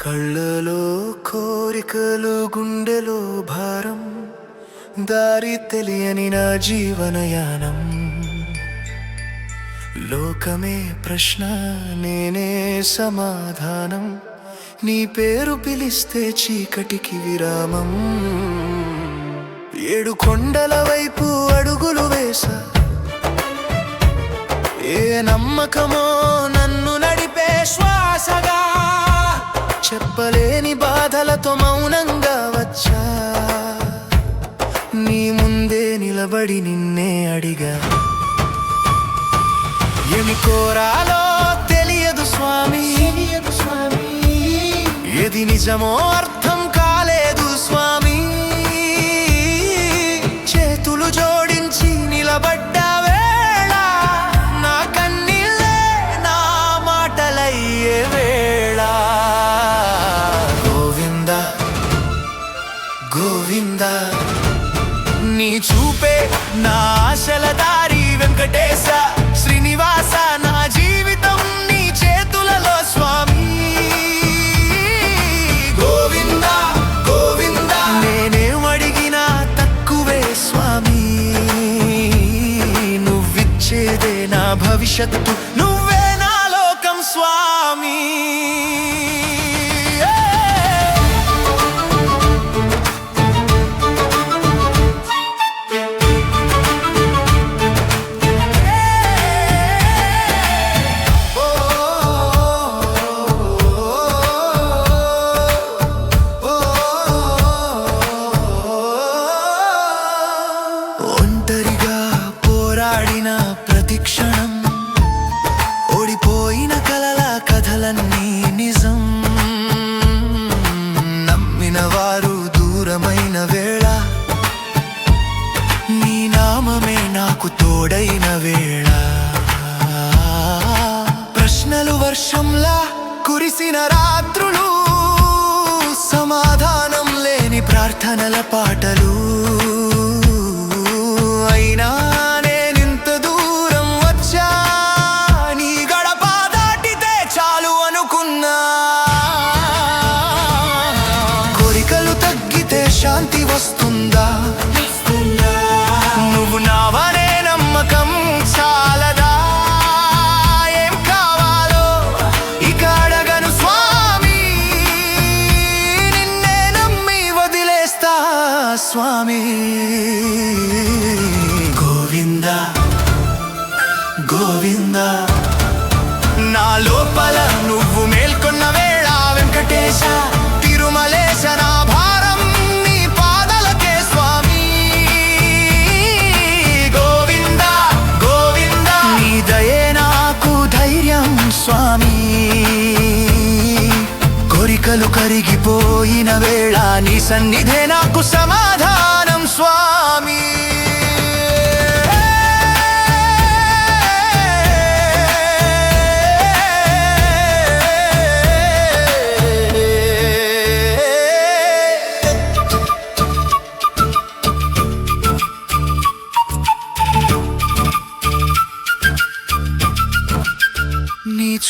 కళ్ళలో కోరికలు గుండెలో భారం దారి తెలియని నా జీవనయానం. లోకమే ప్రశ్న నేనే సమాధానం. నీ పేరు పిలిస్తే చీకటికి విరామం. ఏడు కొండల వైపు అడుగులు వేసా. ఏ నమ్మకమో చెప్పలేని బాధలతో మౌనంగా వచ్చా. నీ ముందే నిలబడి నిన్నే అడిగా. ఏమి కోరాలో తెలియదు స్వామి. స్వామి. ఏది నిజమో అర్థం గోవింద నీ చూపే నా ఆశల దారి వెంకటేశ శ్రీనివాస నా జీవితం నీ చేతులలో స్వామి. గోవింద గోవింద. నేనేం అడిగినా తక్కువే స్వామి. నువ్విచ్చేదే నా భవిష్యత్తు నిజం. నమ్మిన వారు దూరమైన వేళ. నీ నామమే నాకు తోడైన వేళ. ప్రశ్నలు వర్షంలా కురిసిన రాత్రులు. సమాధానం లేని ప్రార్థనల పాటలు. శాంతి వస్తుందా? నువ్వు నావనే నమ్మకం చాలదా? ఏం కావాలో? ఇక అడగను స్వామి. నిన్నే నమ్మి వదిలేస్తా స్వామి. గోవింద గోవింద. నా లోపల నువ్వు మేల్కొన్న వేళ వెంకటేశ. కోరికలు కరిగిపోయిన వేళ నీ సన్నిధే నాకు సమాధానం స్వామి.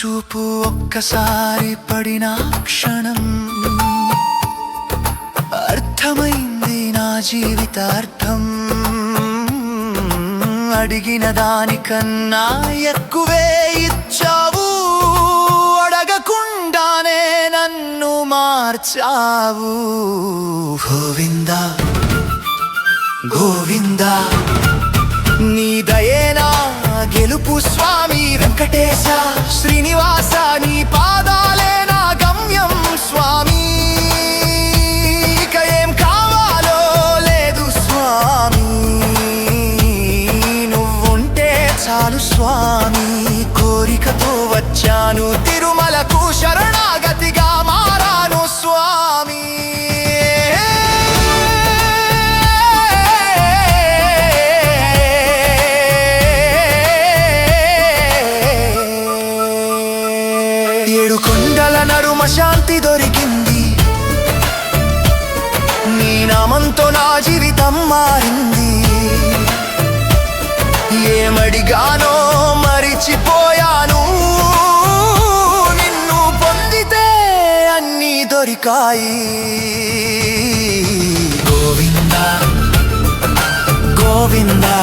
చూపు ఒక్కసారి పడిన క్షణం. అర్థమైంది నా జీవితార్థం. అడిగిన దానికన్నా ఎక్కువే ఇచ్చావు. అడగకుండానే నన్ను మార్చావు. గోవింద గోవింద నీ గెలుపు స్వామి వెంకటేశ శ్రీనివాస నీ పాదాలే నా గమ్యం స్వామి. ఇక ఏం కావాలో లేదు స్వామి. నువ్వుంటే చాలు స్వామి. కోరికతో వచ్చాను తిరుమలకు శరణా ఏడు కొండల నరుమ శాంతి దొరికింది. నీ నామంతో నా జీవితం మారింది. ఏమడిగానో మరిచిపోయాను. నిన్ను పొందితే అన్నీ దొరికాయి. గోవింద గోవిందా.